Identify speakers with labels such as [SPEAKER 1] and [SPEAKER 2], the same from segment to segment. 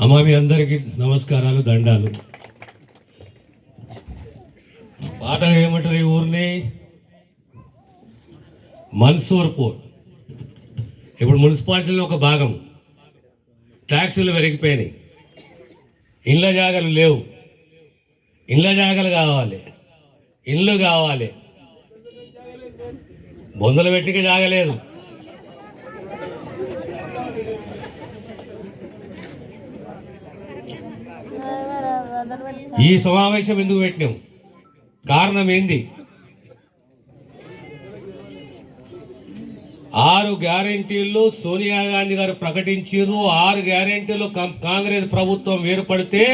[SPEAKER 1] అమ్మా మీ అందరికీ నమస్కారాలు దండాలు. పాట ఏమంటారు ఈ ఊరిని? మన్సూర్పూర్ ఇప్పుడు మున్సిపాలిటీలో ఒక భాగం. ట్యాక్సులు పెరిగిపోయినాయి. ఇండ్ల జాగలు లేవు. ఇండ్ల జాగలు కావాలి. ఇండ్లు కావాలి. బొందలు పెట్టిక జాగలేదు. ఈ సమావేశం ఎందుకు పెట్టినాం? కారణం ఏంది? ఆరు గ్యారెంటీలు సోనియా గాంధీ గారు ప్రకటించారు ఆరు గ్యారెంటీలు కం- కాంగ్రెస్ ప్రభుత్వం ఏర్పడితే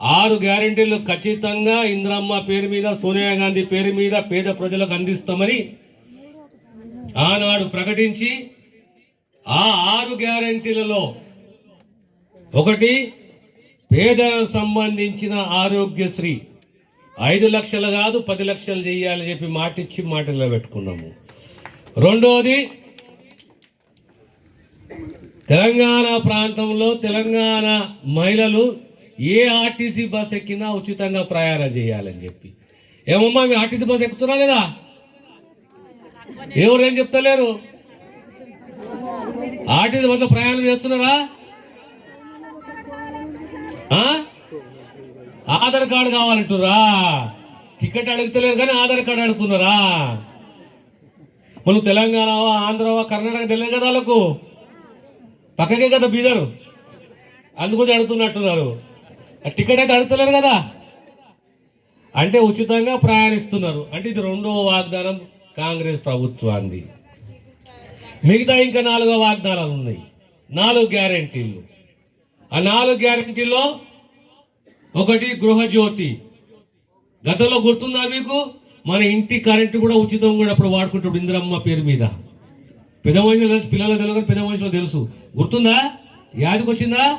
[SPEAKER 1] ఆరు గ్యారెంటీలు ఖచ్చితంగా ఇంద్రమ్మ పేరు మీద సోనియా గాంధీ పేరు మీద పేద ప్రజలకు అందిస్తామని ఆనాడు ప్రకటించి ఆ ఆరు గ్యారెంటీలలో ఒకటి పేద సంబంధించిన ఆరోగ్యశ్రీ. ఐదు లక్షలు కాదు పది లక్షలు చేయాలని చెప్పి మాటిచ్చి మాటల్లో పెట్టుకున్నాము. రెండోది తెలంగాణ ప్రాంతంలో తెలంగాణ మహిళలు ఏ ఆర్టీసీ బస్ ఎక్కినా ఉచితంగా ప్రయాణం చేయాలని చెప్పి. ఏమమ్మా మీ ఆర్టీసీ బస్ ఎక్కుతున్నా లేదా? ఎవరేం చెప్తలేరు? ఆర్టీసీ బస్సులో ప్రయాణం చేస్తున్నారా? ఆధార్ కార్డు కావాలంటురా టికెట్ అడుగుతలేరు కానీ ఆధార్ కార్డు అడుగుతున్నారా? మనం తెలంగాణవా ఆంధ్రవా కర్ణాటక తెలియదు కదా వాళ్ళకు? పక్కకే కదా బీదరు. అందుకని అడుగుతున్నట్టున్నారు. ఆ టికెట్ అయితే అడుగుతలేరు కదా. అంటే ఉచితంగా ప్రయాణిస్తున్నారు. అంటే ఇది రెండవ వాగ్దానం కాంగ్రెస్ ప్రభుత్వాన్ని మిగతా ఇంకా నాలుగో వాగ్దానాలు ఉన్నాయి. నాలుగు గ్యారెంటీలు. ఆ నాలుగు గ్యారంటీల్లో ఒకటి గృహజ్యోతి. గతంలో గుర్తుందా మీకు? మన ఇంటి కరెంటు కూడా ఉచితం కూడా అప్పుడు వాడుకుంటాడు ఇందిరమ్మ పేరు మీద. పెద్ద మనుషులు తెలుసు పిల్లలకు తెలియదు పెద్ద మనుషులు తెలుసు. గుర్తుందా? యాదికి వచ్చిందా?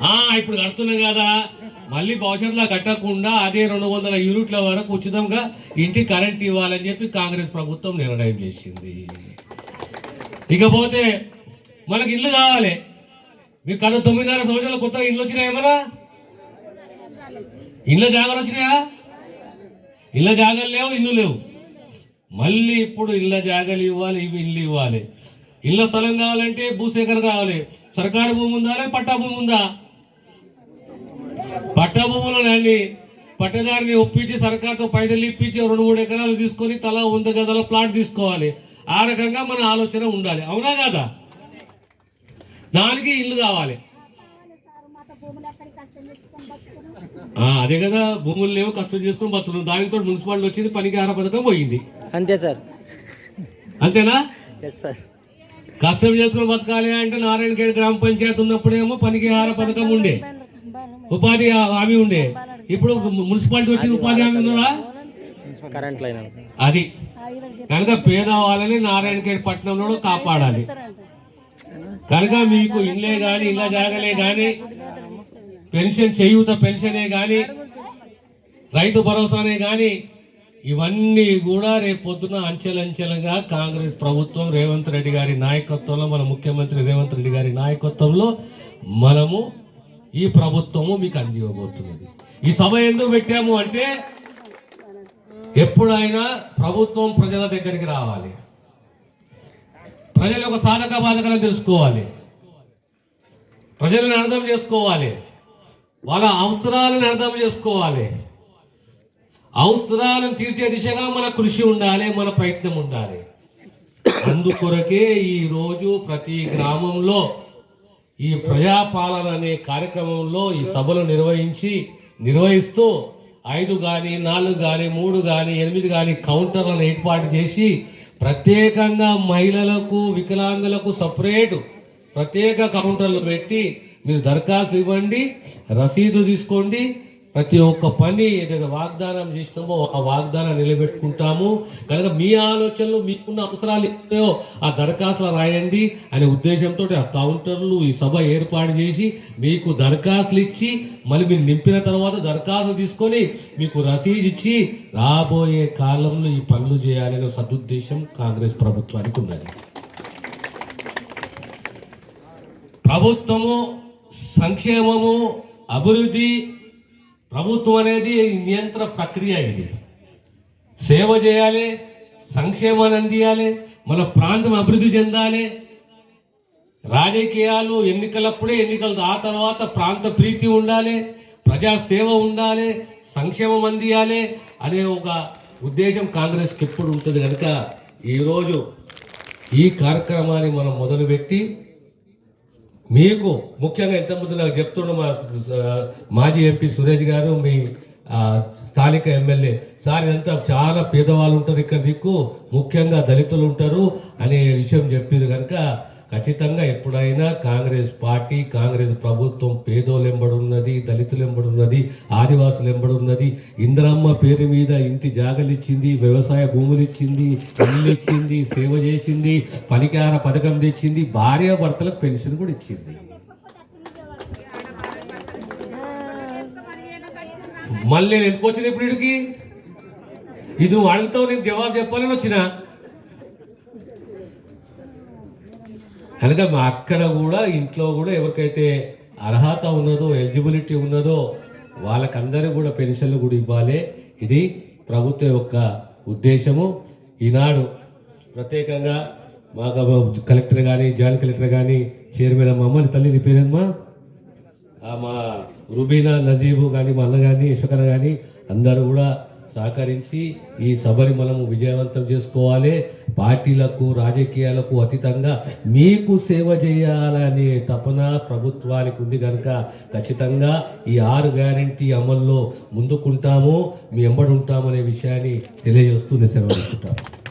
[SPEAKER 1] ఆ ఇప్పుడు కడుతున్నాం కదా. మళ్ళీ భవిష్యత్తులో కట్టకుండా అదే రెండు వందల యూనిట్ల వరకు ఉచితంగా ఇంటి కరెంట్ ఇవ్వాలని చెప్పి కాంగ్రెస్ ప్రభుత్వం నిర్ణయం చేసింది. ఇకపోతే మనకి ఇల్లు కావాలి. మీకు కథ తొమ్మిదిన్నర సంవత్సరాలు కొత్తగా ఇల్లు వచ్చినాయా ఏమన్నా? ఇళ్ళ జాగాలు వచ్చినాయా? ఇళ్ళ జాగాలు లేవు ఇల్లు లేవు. మళ్ళీ ఇప్పుడు ఇళ్ళ జాగాలు ఇవ్వాలి ఇవి ఇల్లు ఇవ్వాలి. ఇళ్ళ స్థలం కావాలంటే భూసేకరణ కావాలి. సర్కారు భూమి ఉందా లేదా పట్టా భూమి ఉందా? పట్టా భూములు దాన్ని పట్టదారిని ఒప్పించి సర్కార్తో పైసలు ఇప్పించి రెండు మూడు ఎకరాలు తీసుకొని తలా వంద గదల ప్లాట్ తీసుకోవాలి. ఆ రకంగా మన ఆలోచన ఉండాలి. అవునా కాదా? దానికి ఇల్లు కావాలి. అదే కదా భూములు లేవు కష్టం చేసుకుని బతున్నాం దానితో మున్సిపాలిటీ వచ్చింది పనికి ఆహార పథకం పోయింది.
[SPEAKER 2] అంతే సార్.
[SPEAKER 1] అంతేనా?
[SPEAKER 2] సార్
[SPEAKER 1] కష్టం చేసుకుని బతకాలి అంటే నారాయణఖేడ్ గ్రామ పంచాయతీ ఉన్నప్పుడేమో పనికి ఆహార పథకం ఉండే. ఉపాధి హామీ ఉండే. ఇప్పుడు మున్సిపాలిటీ వచ్చింది ఉపాధి హామీ ఉన్నదా?
[SPEAKER 2] కరెంట్ లైన్
[SPEAKER 1] అది. కనుక పేదవాళ్ళని నారాయణఖేడ్ పట్టణంలో కాపాడాలి. కనుక మీకు ఇల్లే గాని ఇళ్ళ జాగలే గాని పెన్షన్ చేయూత పెన్షనే గాని రైతు భరోసానే గాని ఇవన్నీ కూడా రేపు పొద్దున అంచెలంచెలుగా కాంగ్రెస్ ప్రభుత్వం రేవంత్ రెడ్డి గారి నాయకత్వంలో మన ముఖ్యమంత్రి రేవంత్ రెడ్డి గారి నాయకత్వంలో మనము ఈ ప్రభుత్వము మీకు అందివ్వబోతున్నది. ఈ సభ ఎందుకు పెట్టాము అంటే ఎప్పుడైనా ప్రభుత్వం ప్రజల దగ్గరికి రావాలి. ప్రజల యొక్క సాధక బాధకాలను తెలుసుకోవాలి. ప్రజలను అర్థం చేసుకోవాలి. వాళ్ళ అవసరాలను అర్థం చేసుకోవాలి. అవసరాలను తీర్చే దిశగా మన కృషి ఉండాలి మన ప్రయత్నం ఉండాలి. అందుకొరకే ఈరోజు ప్రతి గ్రామంలో ఈ ప్రజాపాలన అనే కార్యక్రమంలో ఈ సభలు నిర్వహించి నిర్వహిస్తూ ఐదు కానీ నాలుగు కానీ మూడు కానీ ఎనిమిది కానీ కౌంటర్లను ఏర్పాటు చేసి ప్రత్యేకంగా మహిళలకు వికలాంగులకు సపరేటు ప్రత్యేక కౌంటర్లు పెట్టి మీరు దరఖాస్తు ఇవ్వండి రసీదు తీసుకోండి ప్రతి ఒక్క పని ఏదైతే వాగ్దానం చేసినామో ఆ వాగ్దానం నిలబెట్టుకుంటాము. కనుక మీ ఆలోచనలు మీకున్న అవసరాలు ఏవో ఆ దరఖాస్తులు రాయండి అనే ఉద్దేశంతో ఆ కౌంటర్లు ఈ సభ ఏర్పాటు చేసి మీకు దరఖాస్తులు ఇచ్చి మళ్ళీ మీరు నింపిన తర్వాత దరఖాస్తు తీసుకొని మీకు రసీదు ఇచ్చి రాబోయే కాలంలో ఈ పనులు చేయాలనే సదుద్దేశం కాంగ్రెస్ ప్రభుత్వానికి ఉన్నది. ప్రభుత్వము సంక్షేమము అభివృద్ధి ప్రభుత్వం అనేది నియంత్రణ ప్రక్రియ ఇది. సేవ చేయాలి సంక్షేమాన్ని అందియాలి మన ప్రాంతం అభివృద్ధి చెందాలి. రాజకీయాలు ఎన్నికలప్పుడే ఎన్నికలు ఆ తర్వాత ప్రాంత ప్రీతి ఉండాలి ప్రజా సేవ ఉండాలి సంక్షేమం అందియాలి అనే ఒక ఉద్దేశం కాంగ్రెస్కి ఎప్పుడు ఉంటుంది కనుక ఈరోజు ఈ కార్యక్రమాన్ని మనం మొదలుపెట్టి మీకు ముఖ్యంగా ఎంతమంది నాకు చెప్తున్న మా మాజీ ఎంపీ సురేష్ గారు మీ స్థానిక ఎమ్మెల్యే. సార్ ఇదంతా చాలా పేదవాళ్ళు ఉంటారు ఇక్కడ మీకు ముఖ్యంగా దళితులు ఉంటారు అనే విషయం చెప్పారు కనుక ఖచ్చితంగా ఎప్పుడైనా కాంగ్రెస్ పార్టీ కాంగ్రెస్ ప్రభుత్వం పేదోలెంబడున్నది దళితులెంబడున్నది దళితులు ఎంబడున్నది ఆదివాసులు ఇంద్రమ్మ పేరు మీద ఇంటి జాగలు ఇచ్చింది వ్యవసాయ భూములు ఇచ్చింది ఇల్లు ఇచ్చింది సేవ చేసింది పనికార పథకం తెచ్చింది భార్య భర్తలకు పెన్షన్ కూడా ఇచ్చింది. మళ్ళీ నేను ఎందుకు వచ్చిన ఇప్పుడు ఇది వాళ్ళతో నేను జవాబు చెప్పాలని వచ్చిన. కనుక మా అక్కడ కూడా ఇంట్లో కూడా ఎవరికైతే అర్హత ఉన్నదో ఎలిజిబిలిటీ ఉన్నదో వాళ్ళకందరూ కూడా పెన్షన్లు కూడా ఇవ్వాలి. ఇది ప్రభుత్వం యొక్క ఉద్దేశము. ఈనాడు ప్రత్యేకంగా మాకు కలెక్టర్ కానీ జాయింట్ కలెక్టర్ కానీ చైర్మన్ అమ్మ అమ్మని తల్లిని పేరమ్మా మా రుబీనా నజీబు కానీ మా అన్న కానీ యశోకన కానీ అందరూ కూడా సహకరించి ఈ సభని మనము విజయవంతం చేసుకోవాలి. పార్టీలకు రాజకీయాలకు అతీతంగా మీకు సేవ చేయాలనే తపన ప్రభుత్వానికి ఉంది కనుక ఖచ్చితంగా ఈ ఆరు గ్యారంటీ అమల్లో ముందుకుంటాము. మీ ఎంబడి ఉంటామనే విషయాన్ని తెలియజేస్తూ నేను సెలవు